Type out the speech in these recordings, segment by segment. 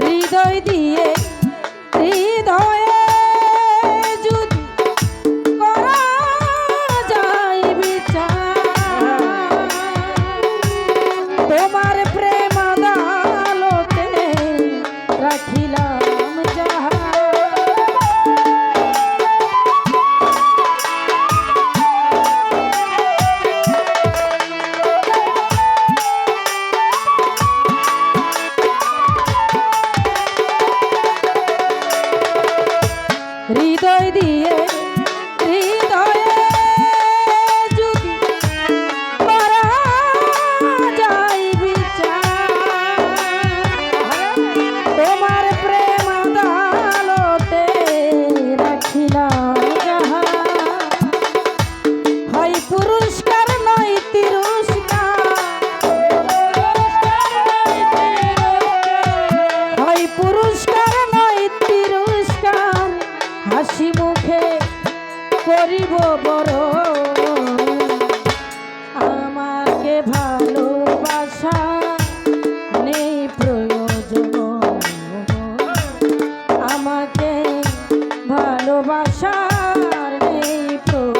হৃদয় দিয়ে হৃদয় দিয়ে ভালোবাসার নেই প্রভু।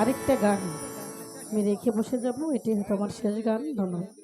আরেকটা গান। আমি রেখে বসে যাব এটি তোমার আমার শেষ গান ধন্যবাদ।